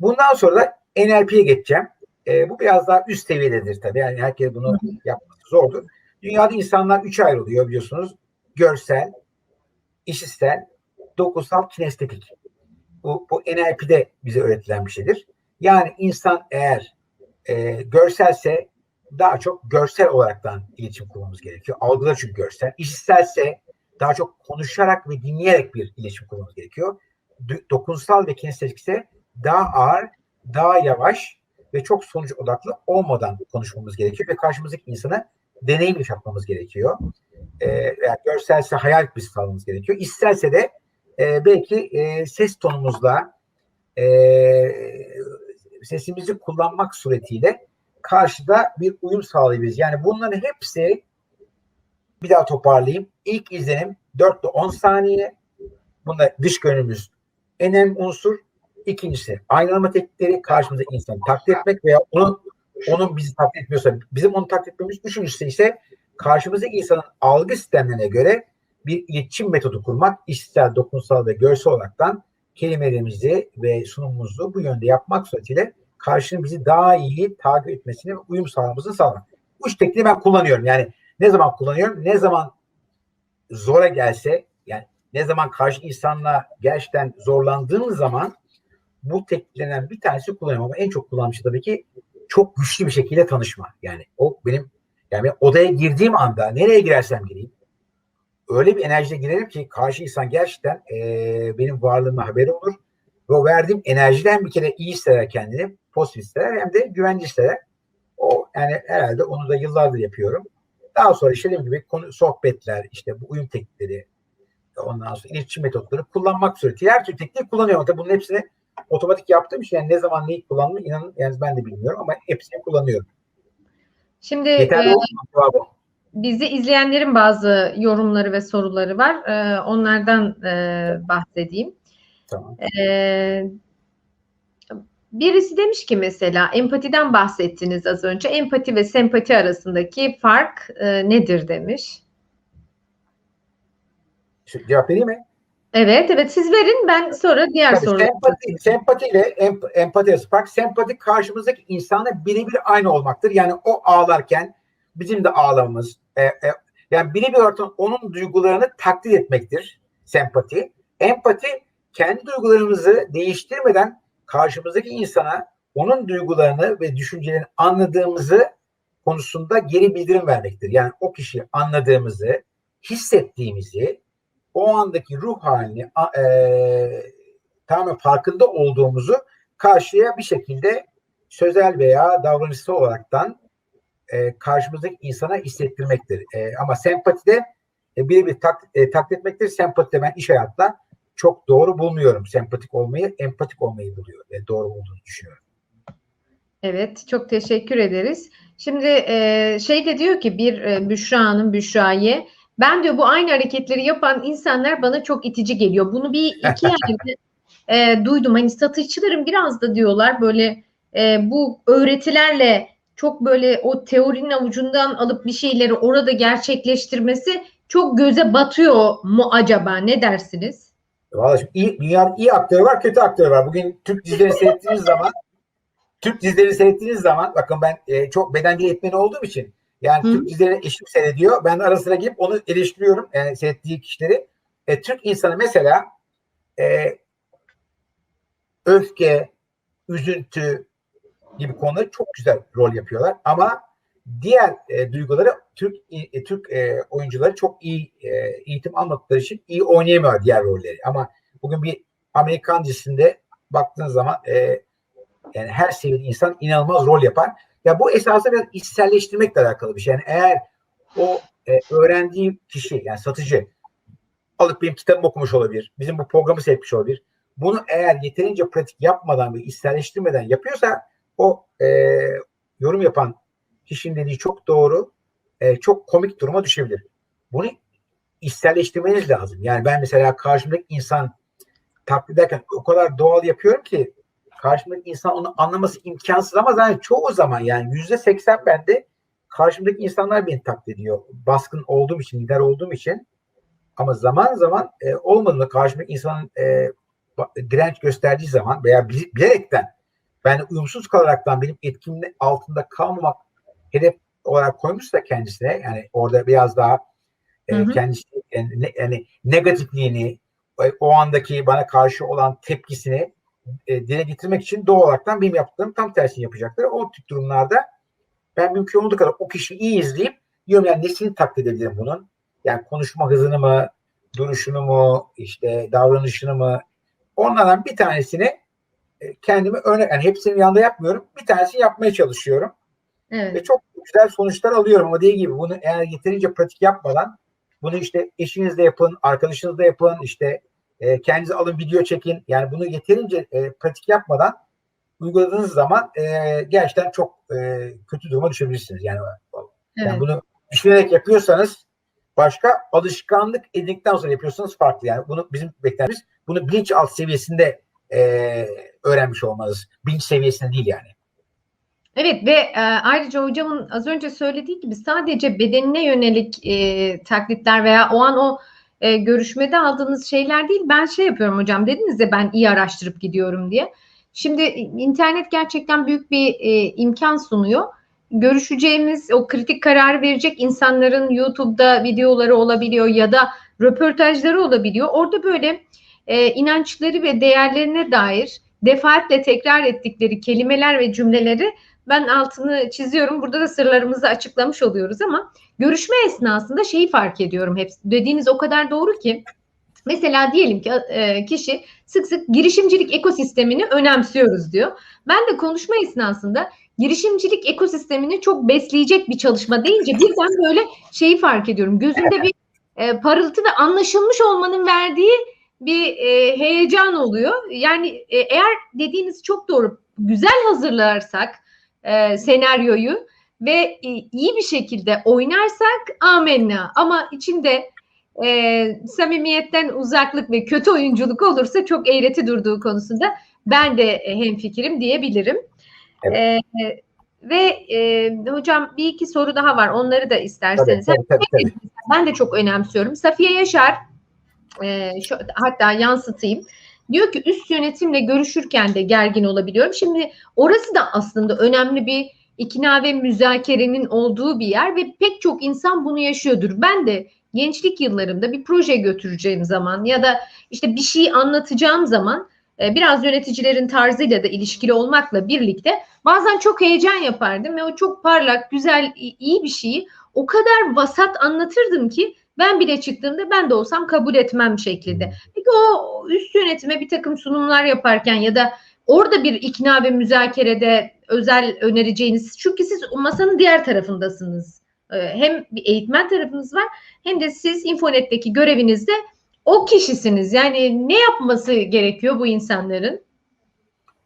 Bundan sonra da NLP'ye geçeceğim. E, bu biraz daha üst seviyededir tabii. Yani herkes bunu yapması zordur. Dünyada insanlar üçe ayrılıyor biliyorsunuz. Görsel, işitsel, dokunsal, kinestetik. Bu, bu NLP'de bize öğretilen bir şeydir. Yani insan eğer e, görselse daha çok görsel olaraktan iletişim kurmamız gerekiyor. Algılar çünkü görsel. İşitselse daha çok konuşarak ve dinleyerek bir iletişim kurmamız gerekiyor. D- dokunsal ve kinestetik ise daha ağır, daha yavaş ve çok sonuç odaklı olmadan konuşmamız gerekiyor ve karşımızdaki insana deneyim yaşatmamız gerekiyor. E, yani görselse hayal etmesi sağlamamız gerekiyor. İsterse de e, belki e, ses tonumuzla e, sesimizi kullanmak suretiyle karşıda bir uyum sağlayabiliriz. Yani bunların hepsi bir daha toparlayayım. İlk izlenim 4 ile 10 saniye. Bunda dış görünümümüz en önemli unsur. İkincisi aynalama teknikleri karşımıza insanı taklit etmek veya onun onun bizi taklit etmiyorsa bizim onu taklit etmemiz. Üçüncüsü ise karşımızdaki insanın algı sistemlerine göre bir iletişim metodu kurmak, işitsel, dokunsal ve görsel olaraktan kelimelerimizi ve sunumumuzu bu yönde yapmak suretiyle karşının bizi daha iyi takip etmesini ve uyum sağlamasını sağlamak. Bu üç tekniği ben kullanıyorum. Yani ne zaman kullanıyorum? Ne zaman zora gelse yani ne zaman karşı insanla gerçekten zorlandığım zaman bu tekniklerden bir tanesi kullanıyorum ama en çok kullandığım şey tabii ki çok güçlü bir şekilde tanışma. Yani o benim yani odaya girdiğim anda nereye girersem gireyim öyle bir enerjiye girerim ki karşı insan gerçekten e, benim varlığıma haberi olur ve o verdiğim enerjiden bir kere iyi hisseder kendini, pozitif hisseder hem de güvence hisseder. O yani herhalde onu da yıllardır yapıyorum. Daha sonra işte gibi konu, sohbetler, işte bu uyum teknikleri, ondan sonra iletişim metotları kullanmak suretiyle her türlü tekniği kullanıyorum. Tabii bunun hepsini otomatik yaptığım için yani ne zaman neyi kullanmayı inanın yani ben de bilmiyorum ama hepsini kullanıyorum. Şimdi Yeterli e, bizi izleyenlerin bazı yorumları ve soruları var. E, onlardan e, bahsedeyim. Tamam. E, birisi demiş ki mesela empatiden bahsettiniz az önce. Empati ve sempati arasındaki fark e, nedir demiş. Şu, cevap vereyim mi? Evet, evet siz verin ben sonra diğer Tabii soru. sempati, sempatiyle emp, empati fark. Sempati karşımızdaki insana birebir aynı olmaktır. Yani o ağlarken bizim de ağlamamız. E, e, yani birebir olarak onun duygularını taklit etmektir sempati. Empati kendi duygularımızı değiştirmeden karşımızdaki insana onun duygularını ve düşüncelerini anladığımızı konusunda geri bildirim vermektir. Yani o kişiyi anladığımızı, hissettiğimizi, o andaki ruh halini e, tamamen farkında olduğumuzu karşıya bir şekilde sözel veya davranışsal olaraktan e, karşımızdaki insana hissettirmektir. E, ama sempatide e, birebir tak, e, taklit etmektir. Sempatide ben iş hayatta çok doğru bulmuyorum. Sempatik olmayı, empatik olmayı buluyor. E, doğru olduğunu düşünüyorum. Evet, çok teşekkür ederiz. Şimdi e, şey de diyor ki bir e, Büşra Hanım Büşra'ye ben diyor bu aynı hareketleri yapan insanlar bana çok itici geliyor. Bunu bir iki yerde e, duydum. Hani satışçıların biraz da diyorlar böyle e, bu öğretilerle çok böyle o teorinin avucundan alıp bir şeyleri orada gerçekleştirmesi çok göze batıyor mu acaba? Ne dersiniz? Vallahi şimdi iyi, dünyanın iyi aktörü var, kötü aktörü var. Bugün Türk dizilerini seyrettiğiniz zaman Türk dizilerini seyrettiğiniz zaman bakın ben e, çok beden eğitmeni olduğum için yani Hı. Türk dizileri eşim seyrediyor. Ben ara sıra girip onu eleştiriyorum. Yani seyrettiği kişileri. E, Türk insanı mesela e, öfke, üzüntü gibi konuları çok güzel rol yapıyorlar. Ama diğer e, duyguları Türk e, Türk e, oyuncuları çok iyi e, eğitim almadıkları için iyi oynayamıyor diğer rolleri. Ama bugün bir Amerikan dizisinde baktığınız zaman e, yani her seviyede insan inanılmaz rol yapar. Ya bu esasında biraz içselleştirmekle alakalı bir şey. Yani eğer o e, öğrendiği kişi yani satıcı alıp benim kitabımı okumuş olabilir. Bizim bu programı seyretmiş olabilir. Bunu eğer yeterince pratik yapmadan ve içselleştirmeden yapıyorsa o e, yorum yapan kişinin dediği çok doğru, e, çok komik duruma düşebilir. Bunu içselleştirmeniz lazım. Yani ben mesela karşımdaki insan taklit ederken o kadar doğal yapıyorum ki karşımdaki insan onu anlaması imkansız ama zaten çoğu zaman yani yüzde seksen bende karşımdaki insanlar beni taklit ediyor. Baskın olduğum için, lider olduğum için. Ama zaman zaman e, olmadığında karşımdaki insanın e, direnç gösterdiği zaman veya bilerekten ben de uyumsuz kalaraktan benim etkimin altında kalmamak hedef olarak koymuşsa kendisine yani orada biraz daha e, Hı hı. kendisi yani, ne- yani negatifliğini e, o andaki bana karşı olan tepkisini e, dile getirmek için doğal olaraktan benim yaptığım tam tersini yapacaktır. O tip durumlarda ben mümkün olduğu kadar o kişiyi iyi izleyip diyorum yani nesini taklit edebilirim bunun? Yani konuşma hızını mı, duruşunu mu, işte davranışını mı? Onlardan bir tanesini e, kendime örnek, yani hepsini anda yapmıyorum. Bir tanesini yapmaya çalışıyorum. Evet. Ve çok güzel sonuçlar alıyorum ama dediğim gibi bunu eğer yeterince pratik yapmadan bunu işte eşinizle yapın, arkadaşınızla yapın, işte e, kendiniz alın video çekin. Yani bunu yeterince e, pratik yapmadan uyguladığınız zaman e, gerçekten çok e, kötü duruma düşebilirsiniz. Yani, yani Evet. bunu düşünerek yapıyorsanız başka alışkanlık edindikten sonra yapıyorsanız farklı. Yani bunu bizim beklentimiz bunu bilinçaltı seviyesinde e, öğrenmiş olmanız. Bilinç seviyesinde değil yani. Evet ve e, ayrıca hocamın az önce söylediği gibi sadece bedenine yönelik e, taklitler veya o an o e, görüşmede aldığınız şeyler değil. Ben şey yapıyorum hocam dediniz ya ben iyi araştırıp gidiyorum diye. Şimdi internet gerçekten büyük bir e, imkan sunuyor. Görüşeceğimiz o kritik kararı verecek insanların YouTube'da videoları olabiliyor ya da röportajları olabiliyor. Orada böyle e, inançları ve değerlerine dair defaatle tekrar ettikleri kelimeler ve cümleleri ben altını çiziyorum. Burada da sırlarımızı açıklamış oluyoruz ama görüşme esnasında şeyi fark ediyorum hep. Dediğiniz o kadar doğru ki mesela diyelim ki e, kişi sık sık girişimcilik ekosistemini önemsiyoruz diyor. Ben de konuşma esnasında girişimcilik ekosistemini çok besleyecek bir çalışma deyince birden böyle şeyi fark ediyorum. Gözünde bir e, parıltı ve anlaşılmış olmanın verdiği bir e, heyecan oluyor. Yani eğer dediğiniz çok doğru güzel hazırlarsak e, senaryoyu ve e, iyi bir şekilde oynarsak amenna. Ama içinde e, samimiyetten uzaklık ve kötü oyunculuk olursa çok eğreti durduğu konusunda ben de e, hemfikirim diyebilirim. Evet. E, ve e, hocam bir iki soru daha var. Onları da Tabii, isterseniz. tabii, tabii, tabii. Ben de çok önemsiyorum. Safiye Yaşar e, şu, hatta yansıtayım. Diyor ki üst yönetimle görüşürken de gergin olabiliyorum. Şimdi orası da aslında önemli bir ikna ve müzakerenin olduğu bir yer ve pek çok insan bunu yaşıyordur. Ben de gençlik yıllarımda bir proje götüreceğim zaman ya da işte bir şey anlatacağım zaman e, biraz yöneticilerin tarzıyla da ilişkili olmakla birlikte bazen çok heyecan yapardım ve o çok parlak, güzel, iyi bir şeyi o kadar vasat anlatırdım ki ben bile çıktığımda ben de olsam kabul etmem şeklinde. Peki o üst yönetime bir takım sunumlar yaparken ya da orada bir ikna ve müzakerede özel önereceğiniz çünkü siz masanın diğer tarafındasınız. Ee, Hem bir eğitmen tarafınız var hem de siz Infonet'teki görevinizde o kişisiniz. Yani ne yapması gerekiyor bu insanların?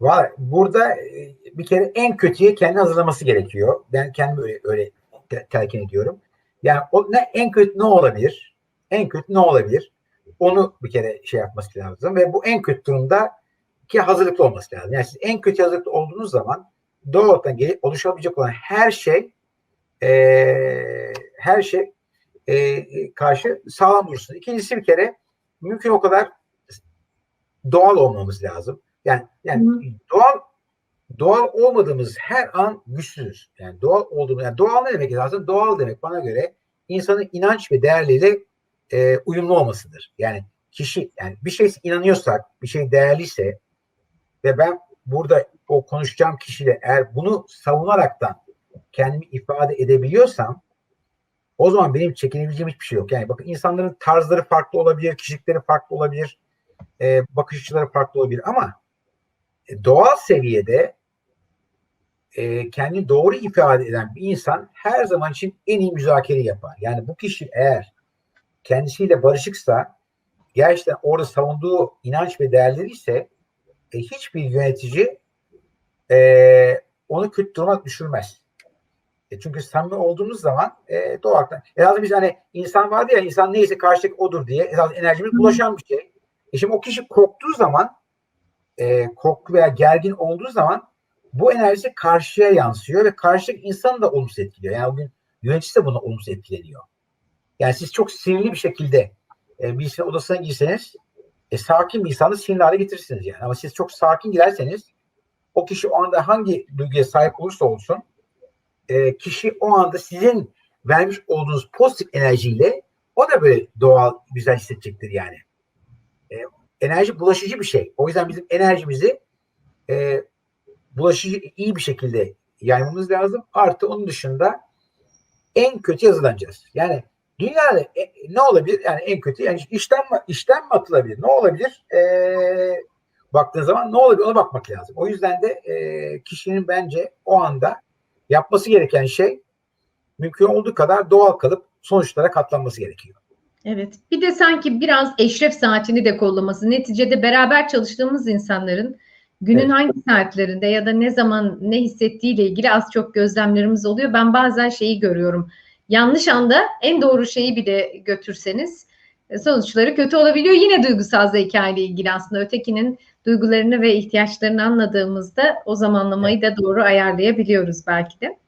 Var. Burada e, bir kere en kötüye kendi hazırlaması gerekiyor. Ben kendimi öyle, öyle te- telkin ediyorum. Yani o ne en kötü ne olabilir? En kötü ne olabilir? Onu bir kere şey yapması lazım ve bu en kötü durumda ki hazırlıklı olması lazım. Yani siz en kötü hazırlıklı olduğunuz zaman doğal olarak gelip oluşabilecek olan her şey eee, her şey eee, karşı sağlam durursunuz. İkincisi bir kere mümkün o kadar doğal olmamız lazım. Yani yani Hı. doğal doğal olmadığımız her an güçsüzüz. Yani doğal olduğumuz yani doğal ne demek aslında? Doğal demek bana göre insanın inanç ve değerleriyle e, uyumlu olmasıdır. Yani kişi yani bir şey inanıyorsak, bir şey değerliyse ve ben burada o konuşacağım kişiyle eğer bunu savunaraktan kendimi ifade edebiliyorsam o zaman benim çekinebileceğim hiçbir şey yok. Yani bakın insanların tarzları farklı olabilir, kişilikleri farklı olabilir, e, bakış açıları farklı olabilir ama e, doğal seviyede e, kendini doğru ifade eden bir insan her zaman için en iyi müzakere yapar. Yani bu kişi eğer kendisiyle barışıksa gerçekten orada savunduğu inanç ve değerleri ise e, hiçbir yönetici e, onu kötü duruma düşürmez. E, çünkü samimi olduğumuz zaman e, doğal olarak e, aslında biz hani insan vardı ya insan neyse karşıdaki odur diye esas enerjimiz bulaşan bir şey. E şimdi o kişi korktuğu zaman e, korku veya gergin olduğu zaman bu enerji karşıya yansıyor ve karşıdaki insanı da olumsuz etkiliyor. Yani bugün yönetici de buna olumsuz etkileniyor. Yani siz çok sinirli bir şekilde e, birisinin odasına girseniz e, sakin bir insanı sinirli hale getirirsiniz yani. Ama siz çok sakin girerseniz o kişi o anda hangi duyguya sahip olursa olsun e, kişi o anda sizin vermiş olduğunuz pozitif enerjiyle o da böyle doğal güzel hissedecektir yani. E, enerji bulaşıcı bir şey. O yüzden bizim enerjimizi e, bulaşıcı iyi bir şekilde yaymamız lazım. Artı onun dışında en kötü yazılanacağız. Yani dünyada e, ne olabilir? Yani en kötü yani işten mi, işten mi atılabilir? Ne olabilir? Ee, baktığın zaman ne olabilir? Ona bakmak lazım. O yüzden de e, kişinin bence o anda yapması gereken şey mümkün olduğu kadar doğal kalıp sonuçlara katlanması gerekiyor. Evet. Bir de sanki biraz eşref saatini de kollaması. Neticede beraber çalıştığımız insanların günün Evet. hangi saatlerinde ya da ne zaman ne hissettiğiyle ilgili az çok gözlemlerimiz oluyor. Ben bazen şeyi görüyorum. Yanlış anda en doğru şeyi bile götürseniz e, sonuçları kötü olabiliyor. Yine duygusal zeka ile ilgili aslında ötekinin duygularını ve ihtiyaçlarını anladığımızda o zamanlamayı da doğru ayarlayabiliyoruz belki de.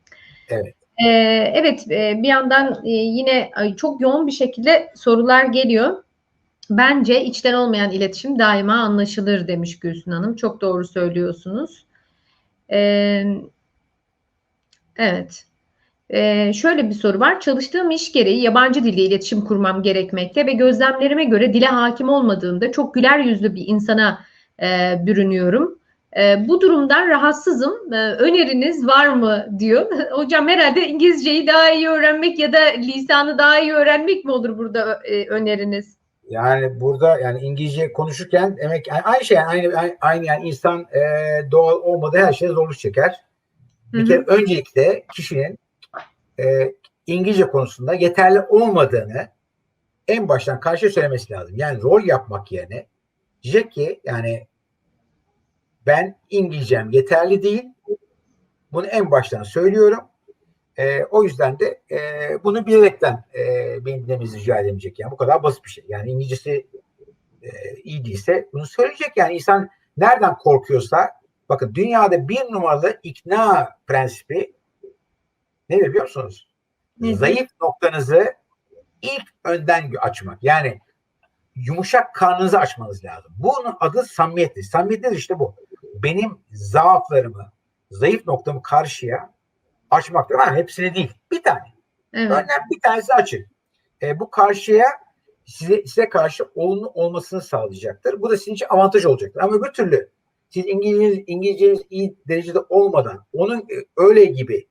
Evet. Ee, evet, bir yandan yine çok yoğun bir şekilde sorular geliyor. Bence içten olmayan iletişim daima anlaşılır demiş Gülsün Hanım. Çok doğru söylüyorsunuz. Ee, evet. Ee, şöyle bir soru var. Çalıştığım iş gereği yabancı dilde iletişim kurmam gerekmekte ve gözlemlerime göre dile hakim olmadığımda çok güler yüzlü bir insana e, bürünüyorum. E, bu durumdan rahatsızım. E, öneriniz var mı diyor. Hocam herhalde İngilizceyi daha iyi öğrenmek ya da lisanı daha iyi öğrenmek mi olur burada e, öneriniz? Yani burada yani İngilizce konuşurken demek yani aynı şey yani aynı aynı, yani insan e, doğal olmadığı her şeye zorluk çeker. Bir kere öncelikle kişinin e, İngilizce konusunda yeterli olmadığını en baştan karşı söylemesi lazım. Yani rol yapmak yerine diyecek ki yani ben İngilizcem yeterli değil. Bunu en baştan söylüyorum. E, o yüzden de e, bunu bilerekten e, beni dinlemenizi rica edemeyecek. Yani bu kadar basit bir şey. Yani İngilizcesi e, iyi değilse bunu söyleyecek. Yani insan nereden korkuyorsa bakın dünyada bir numaralı ikna prensibi nedir biliyor musunuz? Nedir? Zayıf noktanızı ilk önden açmak. Yani yumuşak karnınızı açmanız lazım. Bunun adı samimiyettir. Samimiyet nedir işte bu. Benim zaaflarımı, zayıf noktamı karşıya açmaktır. Ha, hepsini değil. Bir tane. Evet. Önden bir tanesi açın. E, bu karşıya size, size karşı olumlu olmasını sağlayacaktır. Bu da sizin için avantaj olacaktır. Ama öbür türlü siz İngilizceniz, İngilizceniz iyi derecede olmadan onun e, öyle gibi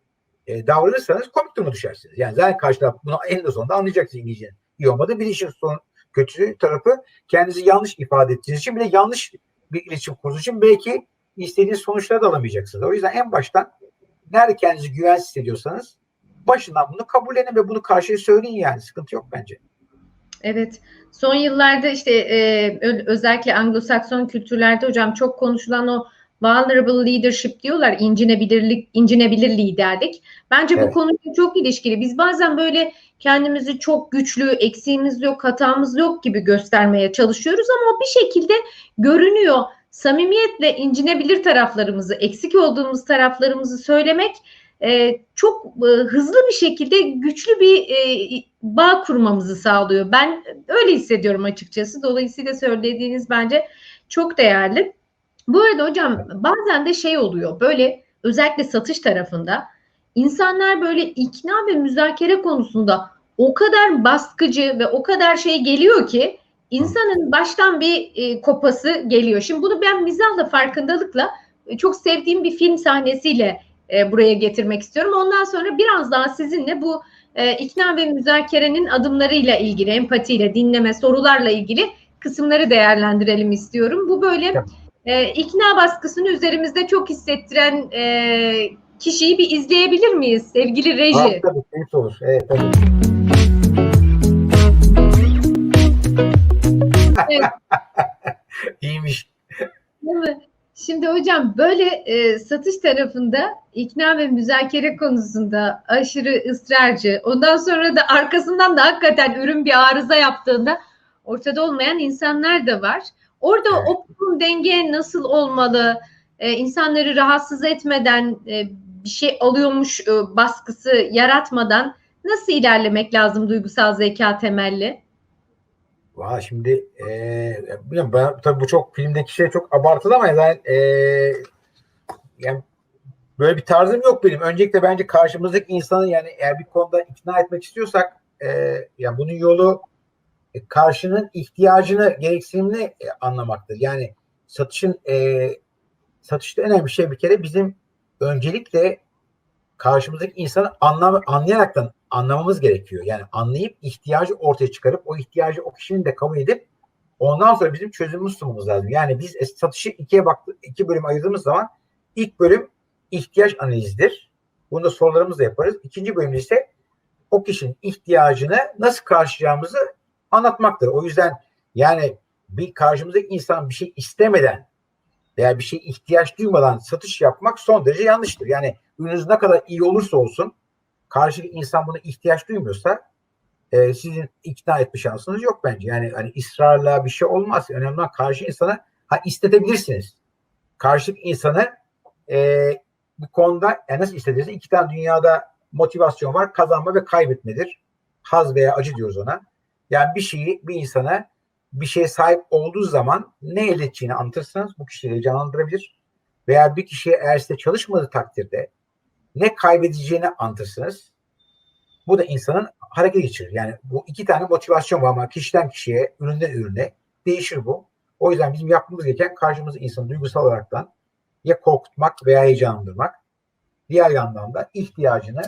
e, davranırsanız komik duruma düşersiniz. Yani zaten karşı taraf bunu en sonunda anlayacaksınız İngilizcenin iyi olmadığı. Bir işin son kötü tarafı kendinizi yanlış ifade ettiğiniz için bir de yanlış bir iletişim kurduğunuz için belki istediğiniz sonuçları da alamayacaksınız. O yüzden en baştan nerede kendinizi güvensiz hissediyorsanız başından bunu kabullenin ve bunu karşıya söyleyin yani. Sıkıntı yok bence. Evet. Son yıllarda işte e, özellikle Anglo-Sakson kültürlerde hocam çok konuşulan o vulnerable leadership diyorlar. incinebilirlik, incinebilir liderlik. Bence bu Evet. konuyla çok ilişkili. Biz bazen böyle kendimizi çok güçlü, eksiğimiz yok, hatamız yok gibi göstermeye çalışıyoruz ama bir şekilde görünüyor. Samimiyetle incinebilir taraflarımızı, eksik olduğumuz taraflarımızı söylemek e, çok e, hızlı bir şekilde güçlü bir e, bağ kurmamızı sağlıyor. Ben öyle hissediyorum açıkçası. Dolayısıyla söylediğiniz bence çok değerli. Bu arada hocam bazen de şey oluyor böyle özellikle satış tarafında insanlar böyle ikna ve müzakere konusunda o kadar baskıcı ve o kadar şey geliyor ki insanın baştan bir e, kopası geliyor. Şimdi bunu ben mizahla farkındalıkla e, çok sevdiğim bir film sahnesiyle e, buraya getirmek istiyorum. Ondan sonra biraz daha sizinle bu e, ikna ve müzakerenin adımlarıyla ilgili, empatiyle, dinleme, sorularla ilgili kısımları değerlendirelim istiyorum. Bu böyle e, ikna baskısını üzerimizde çok hissettiren e, kişiyi bir izleyebilir miyiz sevgili reji? Aa, tabii olur. Evet, tabii. Evet. İyiymiş. Değil mi? Şimdi hocam böyle e, satış tarafında ikna ve müzakere konusunda aşırı ısrarcı, ondan sonra da arkasından da hakikaten ürün bir arıza yaptığında ortada olmayan insanlar da var. Orada Evet. optimum denge nasıl olmalı? E, insanları rahatsız etmeden e, bir şey alıyormuş e, baskısı yaratmadan nasıl ilerlemek lazım duygusal zeka temelli? Valla şimdi e, ben, tabii bu çok filmdeki şey çok abartılı ama yani e, yani böyle bir tarzım yok benim. Öncelikle bence karşımızdaki insanı yani eğer bir konuda ikna etmek istiyorsak e, yani bunun yolu e, karşının ihtiyacını, gereksinimini e, anlamaktır. Yani satışın e, satışta önemli şey bir kere bizim öncelikle karşımızdaki insanı anlam anlayaraktan anlamamız gerekiyor. Yani anlayıp ihtiyacı ortaya çıkarıp o ihtiyacı o kişinin de kabul edip ondan sonra bizim çözümümüz sunmamız lazım. Yani biz satışı ikiye baktık, iki bölüm ayırdığımız zaman ilk bölüm ihtiyaç analizidir. Sorularımızı da yaparız. İkinci bölüm ise o kişinin ihtiyacını nasıl karşılayacağımızı anlatmaktır. O yüzden yani bir karşımızdaki insan bir şey istemeden veya bir şey ihtiyaç duymadan satış yapmak son derece yanlıştır. Yani ürününüz ne kadar iyi olursa olsun karşıdaki insan buna ihtiyaç duymuyorsa e, sizin ikna etme şansınız yok bence. Yani hani ısrarla bir şey olmaz. Önemli olan karşı insana ha istetebilirsiniz. Karşıdaki insanı e, bu konuda yani nasıl istediğiniz iki tane dünyada motivasyon var. Kazanma ve kaybetmedir. Haz veya acı diyoruz ona. Yani bir şeyi bir insana bir şeye sahip olduğu zaman ne elde edeceğini anlatırsanız bu kişiyi heyecanlandırabilir. Veya bir kişiye eğer size çalışmadığı takdirde ne kaybedeceğini anlatırsınız. Bu da insanın hareket geçirir. Yani bu iki tane motivasyon var ama kişiden kişiye, üründen ürüne değişir bu. O yüzden bizim yapmamız gereken karşımızda insanı duygusal olaraktan ya korkutmak veya heyecanlandırmak. Diğer yandan da ihtiyacını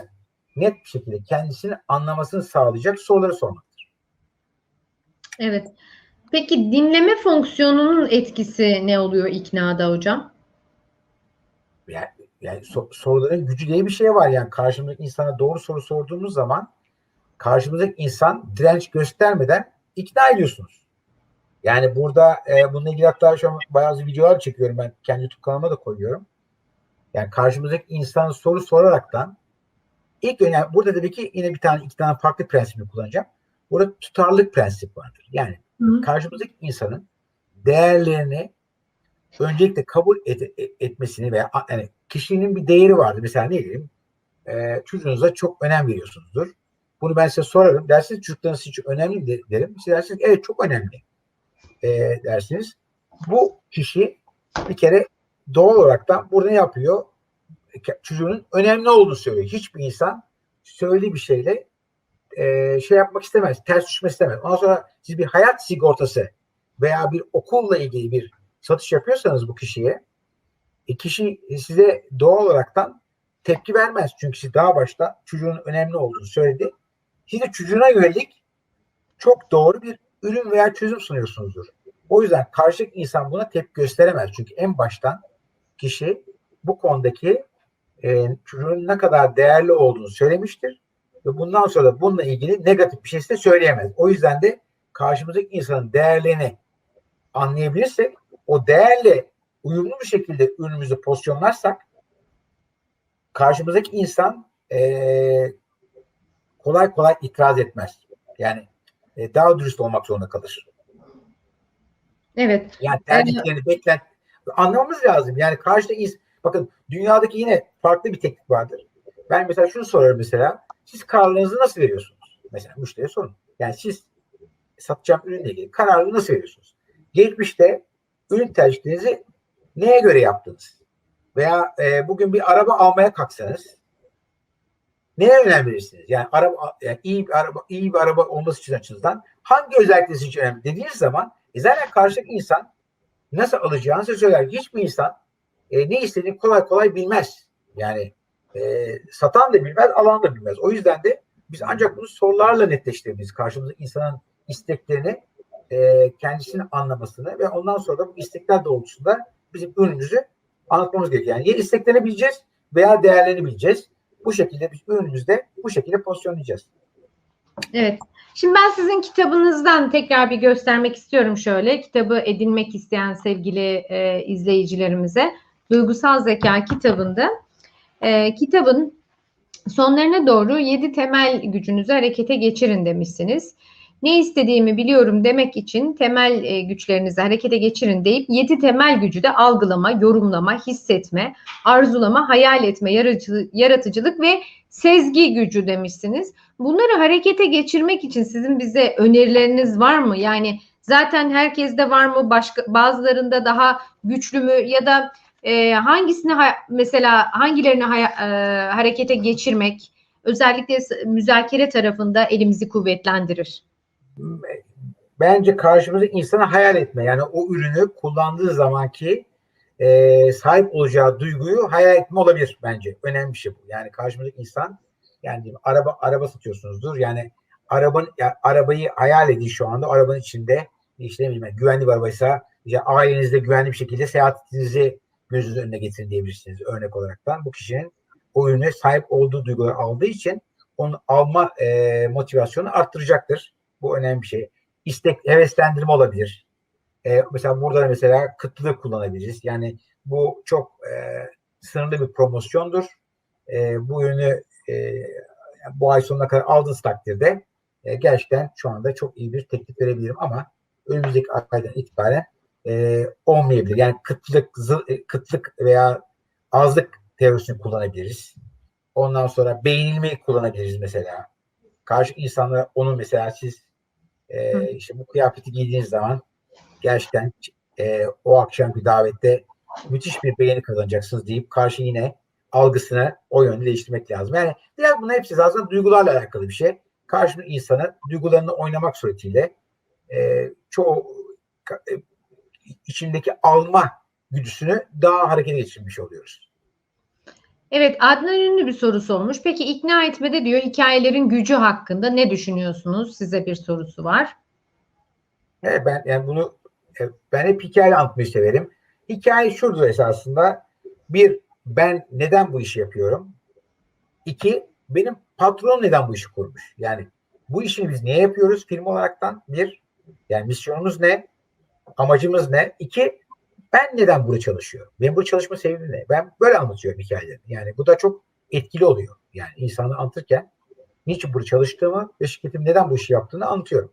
net bir şekilde kendisini anlamasını sağlayacak soruları sormaktır. Evet. Peki dinleme fonksiyonunun etkisi ne oluyor iknada hocam? Yani, yani so- soruların gücü diye bir şey var. Yani karşımızdaki insana doğru soru sorduğumuz zaman karşımızdaki insan direnç göstermeden ikna ediyorsunuz. Yani burada e, bununla ilgili hatta şu an bazı videolar çekiyorum ben kendi YouTube kanalıma da koyuyorum. Yani karşımızdaki insan soru soraraktan ilk önemli burada tabii ki yine bir tane iki tane farklı prensibini kullanacağım. Burada tutarlılık prensip vardır. Yani Hı. karşımızdaki insanın değerlerini öncelikle kabul et- et- etmesini veya yani kişinin bir değeri vardır. Mesela ne diyeyim? E, çocuğunuza çok önem veriyorsunuzdur. Bunu ben size sorarım. Dersiniz çocuklarınız için önemli mi de- derim. Siz dersiniz evet çok önemli e, dersiniz. Bu kişi bir kere doğal olarak da burada yapıyor? Çocuğunun önemli olduğunu söylüyor. Hiçbir insan söylediği bir şeyle e, şey yapmak istemez. Ters düşmek istemez. Ondan sonra siz bir hayat sigortası veya bir okulla ilgili bir satış yapıyorsanız bu kişiye e, kişi size doğal olaraktan tepki vermez. Çünkü siz daha başta çocuğun önemli olduğunu söyledi. Siz de çocuğuna yönelik çok doğru bir ürün veya çözüm sunuyorsunuzdur. O yüzden karşıdaki insan buna tepki gösteremez. Çünkü en baştan kişi bu konudaki e, çocuğun ne kadar değerli olduğunu söylemiştir. Ve bundan sonra da bununla ilgili negatif bir şey size söyleyemez. O yüzden de karşımızdaki insanın değerlerini anlayabilirsek o değerle uyumlu bir şekilde ürünümüzü pozisyonlarsak karşımızdaki insan eee, kolay kolay itiraz etmez. Yani e, daha dürüst olmak zorunda kalır. Evet. Yani tercihlerini beklent anlamamız lazım. Yani karşıdaki ins- bakın dünyadaki yine farklı bir teknik vardır. Ben mesela şunu sorarım mesela. Siz kararlarınızı nasıl veriyorsunuz? Mesela müşteriye sorun. Yani siz satacağım ürünle ilgili kararı nasıl veriyorsunuz? Geçmişte ürün tercihlerinizi neye göre yaptınız? Veya e, bugün bir araba almaya kalksanız neye önem verirsiniz? Yani araba yani iyi bir araba iyi bir araba olması için açınızdan hangi özellikleri için önemli dediğiniz zaman e zaten karşıdaki insan nasıl alacağını size söyler. Hiçbir insan e, ne istediğini kolay kolay bilmez. Yani e, satan da bilmez, alan da bilmez. O yüzden de biz ancak bunu sorularla netleştirebiliriz. Karşımızdaki insanın isteklerini e, kendisini anlamasını ve ondan sonra da bu istekler doğrultusunda bizim ürünümüzü anlatmamız gerekiyor. Yani ya isteklerini bileceğiz veya değerlerini bileceğiz. Bu şekilde biz ürünümüzde bu şekilde pozisyonlayacağız. Evet. Şimdi ben sizin kitabınızdan tekrar bir göstermek istiyorum şöyle. Kitabı edinmek isteyen sevgili e, izleyicilerimize. Duygusal Zeka kitabında e, kitabın sonlarına doğru 7 temel gücünüzü harekete geçirin demişsiniz. Ne istediğimi biliyorum demek için temel e, güçlerinizi harekete geçirin deyip 7 temel gücü de algılama, yorumlama, hissetme, arzulama, hayal etme, yaratıcı- yaratıcılık ve sezgi gücü demişsiniz. Bunları harekete geçirmek için sizin bize önerileriniz var mı? Yani zaten herkeste var mı? Başka bazılarında daha güçlü mü ya da e, hangisini ha- mesela hangilerini haya- e, harekete geçirmek özellikle müzakere tarafında elimizi kuvvetlendirir? Bence karşımızdaki insana hayal etme. Yani o ürünü kullandığı zamanki e, sahip olacağı duyguyu hayal etme olabilir bence. Önemli bir şey bu. Yani karşımızdaki insan yani araba araba satıyorsunuzdur. Yani arabanın ya, arabayı hayal edin şu anda. Arabanın içinde işte ne bileyim güvenli bir arabaysa işte ailenizde güvenli bir şekilde seyahatinizi gözünüzün önüne getirin diyebilirsiniz örnek olaraktan. Bu kişinin o ürüne sahip olduğu duyguları aldığı için onu alma e, motivasyonu arttıracaktır. Bu önemli bir şey istek heveslendirme olabilir. Ee, mesela burada da mesela kıtlığı kullanabiliriz. Yani bu çok e, sınırlı bir promosyondur. E, bu ürünü e, bu ay sonuna kadar aldığınız takdirde e, gerçekten şu anda çok iyi bir teklif verebilirim ama önümüzdeki aydan itibaren e, olmayabilir. Yani kıtlık, zı- e, kıtlık veya azlık teorisini kullanabiliriz. Ondan sonra beğenilmeyi kullanabiliriz mesela. Karşı insanlara onu mesela siz e, işte bu kıyafeti giydiğiniz zaman gerçekten e, o akşamki davette müthiş bir beğeni kazanacaksınız deyip karşı yine algısını o yönde değiştirmek lazım. Yani biraz bunun hepsi aslında duygularla alakalı bir şey. Karşının insanı duygularını oynamak suretiyle e, çoğu e, içindeki alma güdüsünü daha harekete geçirmiş oluyoruz. Evet, Adnan Ünlü bir soru sormuş. Peki ikna etmede diyor hikayelerin gücü hakkında ne düşünüyorsunuz? Size bir sorusu var. Evet, ben yani bunu e, ben hep hikaye anlatmayı severim. Hikaye şudur esasında. Bir, ben neden bu işi yapıyorum? İki, benim patron neden bu işi kurmuş? Yani bu işi biz niye yapıyoruz film olaraktan? Bir, yani misyonumuz ne? Amacımız ne? İki, ben neden burada çalışıyorum? Benim burada çalışma sebebim ne? Ben böyle anlatıyorum hikayelerimi. Yani bu da çok etkili oluyor. Yani insanı anlatırken niçin burada çalıştığımı ve şirketim neden bu işi yaptığını anlatıyorum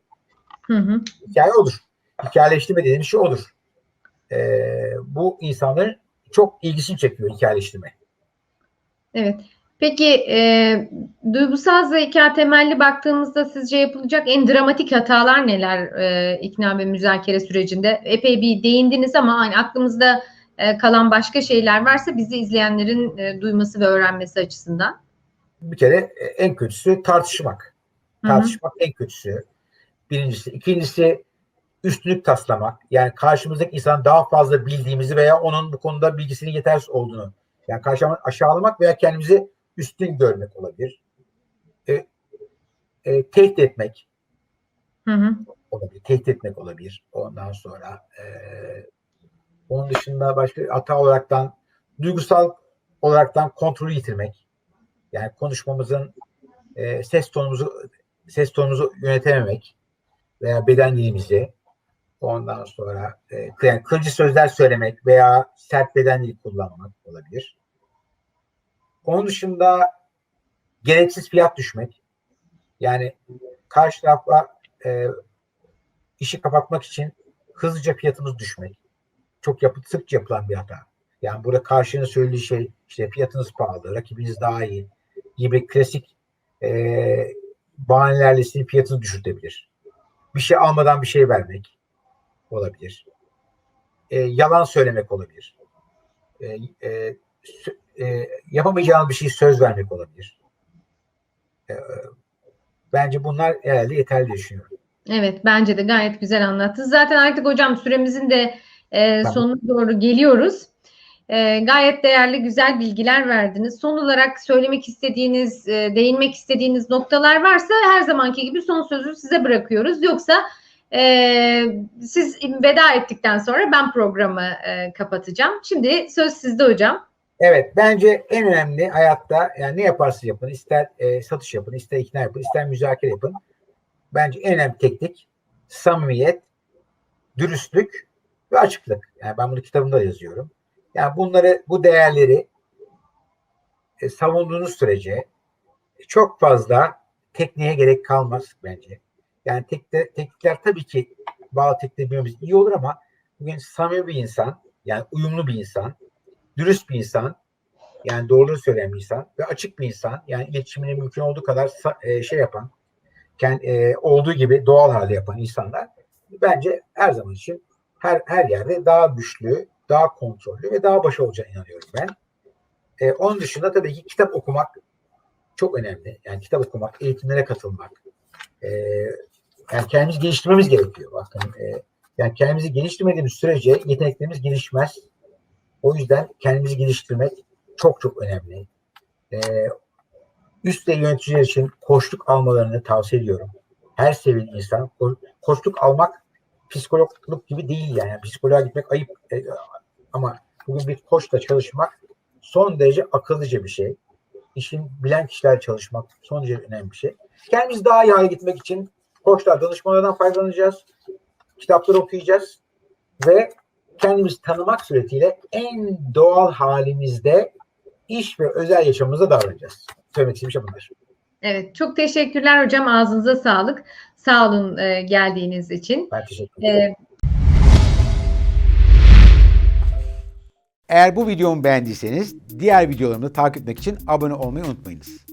Hı hı. hikaye odur. Hikayeleştirme dediğimiz şey odur. Ee, bu insanların çok ilgisini çekiyor hikayeleştirme. Evet. Peki e, duygusal zeka temelli baktığımızda sizce yapılacak en dramatik hatalar neler e, ikna ve müzakere sürecinde? Epey bir değindiniz ama hani aklımızda e, kalan başka şeyler varsa bizi izleyenlerin e, duyması ve öğrenmesi açısından. Bir kere e, en kötüsü tartışmak. Tartışmak en kötüsü. Birincisi. İkincisi üstünlük taslamak. Yani karşımızdaki insan daha fazla bildiğimizi veya onun bu konuda bilgisinin yetersiz olduğunu yani karşıma aşağılamak veya kendimizi üstün görmek olabilir. E, e, tehdit etmek. Hı hı. olabilir. Tehdit etmek olabilir. Ondan sonra e, onun dışında başka hata olaraktan duygusal olaraktan kontrolü yitirmek. Yani konuşmamızın e, ses tonumuzu ses tonumuzu yönetememek veya beden dilimizi ondan sonra e, yani kırıcı sözler söylemek veya sert beden dili kullanmak olabilir. Onun dışında gereksiz fiyat düşmek. Yani karşı tarafa e, işi kapatmak için hızlıca fiyatımız düşmek. Çok yapı, sıkça yapılan bir hata. Yani burada karşının söylediği şey işte fiyatınız pahalı, rakibiniz daha iyi gibi klasik e, bahanelerle sizin fiyatını düşürtebilir. Bir şey almadan bir şey vermek olabilir. E, yalan söylemek olabilir. E, e, e, yapamayacağınız bir şey söz vermek olabilir. E, bence bunlar herhalde yeterli düşünüyorum. Evet, bence de gayet güzel anlattınız. Zaten artık hocam süremizin de e, Tamam. sonuna doğru geliyoruz. E, gayet değerli, güzel bilgiler verdiniz. Son olarak söylemek istediğiniz, e, değinmek istediğiniz noktalar varsa her zamanki gibi son sözü size bırakıyoruz. Yoksa e, siz veda ettikten sonra ben programı e, kapatacağım. Şimdi söz sizde hocam. Evet bence en önemli hayatta yani ne yaparsanız yapın ister e, satış yapın ister ikna yapın ister müzakere yapın. Bence en önemli teknik samimiyet, dürüstlük ve açıklık. Yani ben bunu kitabımda da yazıyorum. Yani bunları bu değerleri e, savunduğunuz sürece çok fazla tekniğe gerek kalmaz bence. Yani tekte, teknikler tabii ki bazı teknikler bilmemiz iyi olur ama bugün samimi bir insan yani uyumlu bir insan dürüst bir insan, yani doğruları söyleyen bir insan ve açık bir insan, yani iletişimini mümkün olduğu kadar e, şey yapan, kendi, e, olduğu gibi doğal halde yapan insanlar bence her zaman için her her yerde daha güçlü, daha kontrollü ve daha başarılı olacağına inanıyorum ben. Ee, onun dışında tabii ki kitap okumak çok önemli. Yani kitap okumak, eğitimlere katılmak. Ee, yani kendimizi geliştirmemiz gerekiyor. Bakın, e, yani kendimizi geliştirmediğimiz sürece yeteneklerimiz gelişmez. O yüzden kendimizi geliştirmek çok çok önemli. Ee, üst yöneticiler için koçluk almalarını tavsiye ediyorum. Her seviyen insan ko- koçluk almak psikologluk gibi değil yani. yani psikoloğa gitmek ayıp e, ama bugün bir koçla çalışmak son derece akıllıca bir şey. İşin bilen kişilerle çalışmak son derece önemli bir şey. Kendimiz daha iyi hale gitmek için koçlar, danışmanlardan faydalanacağız. Kitapları okuyacağız ve kendimizi tanımak suretiyle en doğal halimizde iş ve özel yaşamımızda davranacağız. Söylemek istediğim şey bunlar. Evet, çok teşekkürler hocam. Ağzınıza sağlık. Sağ olun e, geldiğiniz için. Ben teşekkür ederim. E, Eğer bu videomu beğendiyseniz diğer videolarımı takip etmek için abone olmayı unutmayınız.